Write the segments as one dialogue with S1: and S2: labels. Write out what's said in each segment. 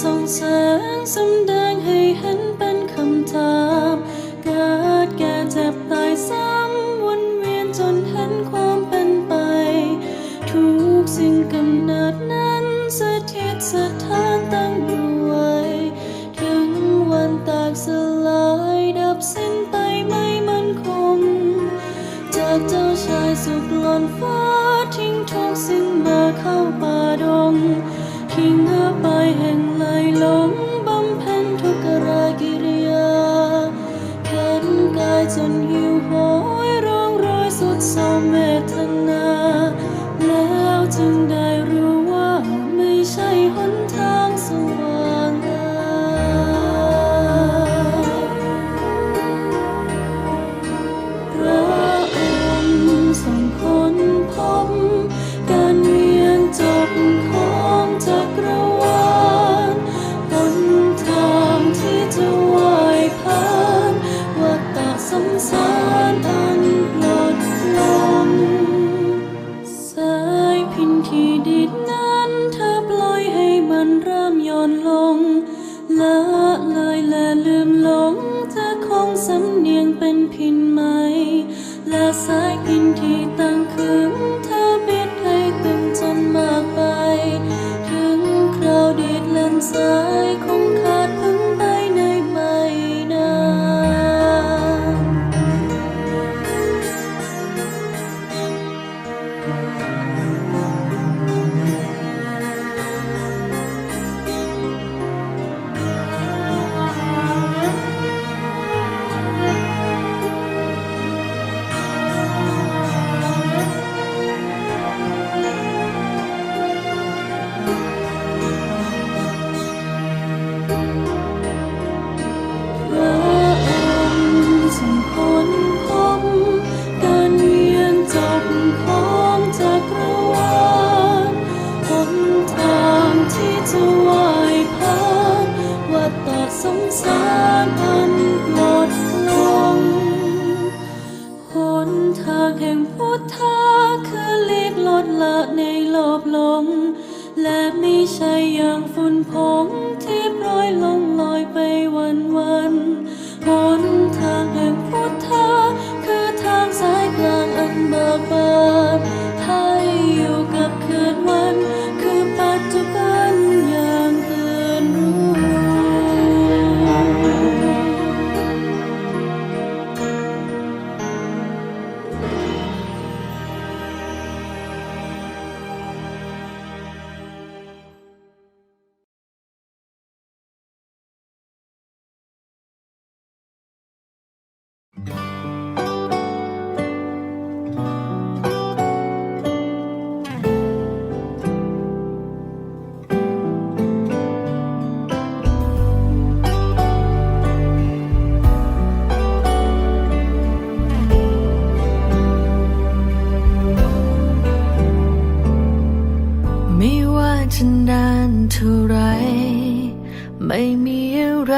S1: ส่องแสงสำแดงให้เห็นเป็นคำถามเกิดแก่เจ็บตายซ้ำวนเวียนจนเห็นความเป็นไป ทุกสิ่งกำเนิดนั้นสถิตสถานตั้งอยู่ไว้ถึงวันแตกสลายดับสิ้นไปไม่มั่นคง จากเจ้าชายสุดหล่นฟ้าทิ้งทุกสิ่งมาเข้าป่าดงทิ้งเธอไปแห่ง หน พ วั ไม่ว่าจะนานเท่าไร ไม่มีอะไร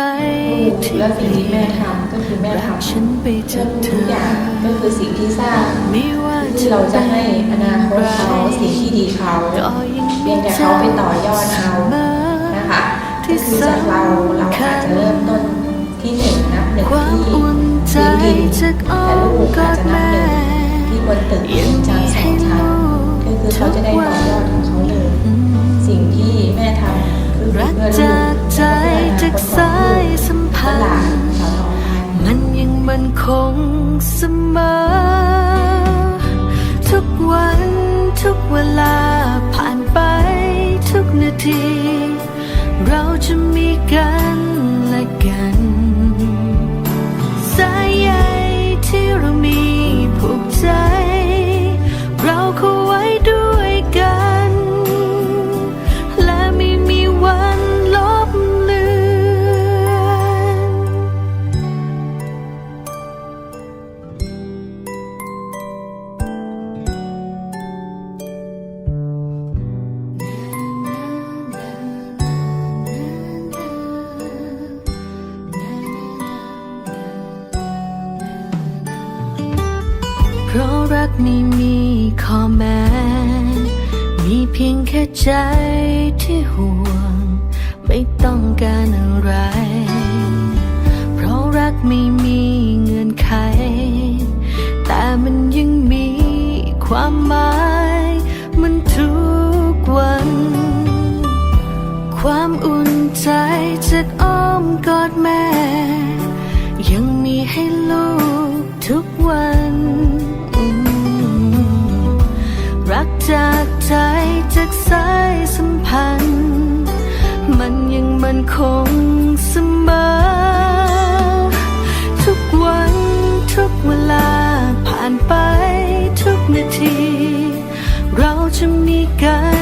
S1: ที่
S2: และสิ่งที่แม่ทำก็คือแม่
S1: รัก
S2: ทำ
S1: ฉันไปจากเธ
S2: ทุก
S1: อ
S2: อย่างก็คือสิ่งที่สร้าง
S1: ไม่ว่า
S2: ที่เราจะให้อนาคตเขาสิ่งที่ดีเขา
S1: ก็ยัง
S2: เพียงแต่เขาไปต่อยอดเอานะคะก็คือจากเราเราอาจจะเริ่มต้นที่หนึ่งนับหนึ่ง
S1: ความ
S2: ที่
S1: อุ่นใจ
S2: พื้นดิน
S1: จากอ้อ
S2: แต่
S1: ม
S2: ลูก
S1: ก
S2: อา
S1: อ
S2: จ
S1: ด
S2: จะนับ
S1: แม่
S2: หนึ่งที่บนตึก
S1: ยัง
S2: ชั้นสองชั้นก็คือเขาจะได้ต่อ มัน
S1: คงเสมอ ทุกวันทุกเวลาผ่านไปทุกนาที เราจะมีกัน ไม่มีข้อแม้ มีเพียงแค่ใจที่ห่วง
S2: ไม่ต้องการอะไร เพราะรักไม่มีเงื่อนไข แต่มันยังมีความหมายมันทุกวัน ความอุ่นใจจากอ้อมกอดแม่ ยังมีให้ลูกทุกวัน จากใจจากสายสัมพันธ์ มันยังมันคงเสมอ ทุกวันทุกเวลาผ่านไปทุกนาที เราจะมีกันและกัน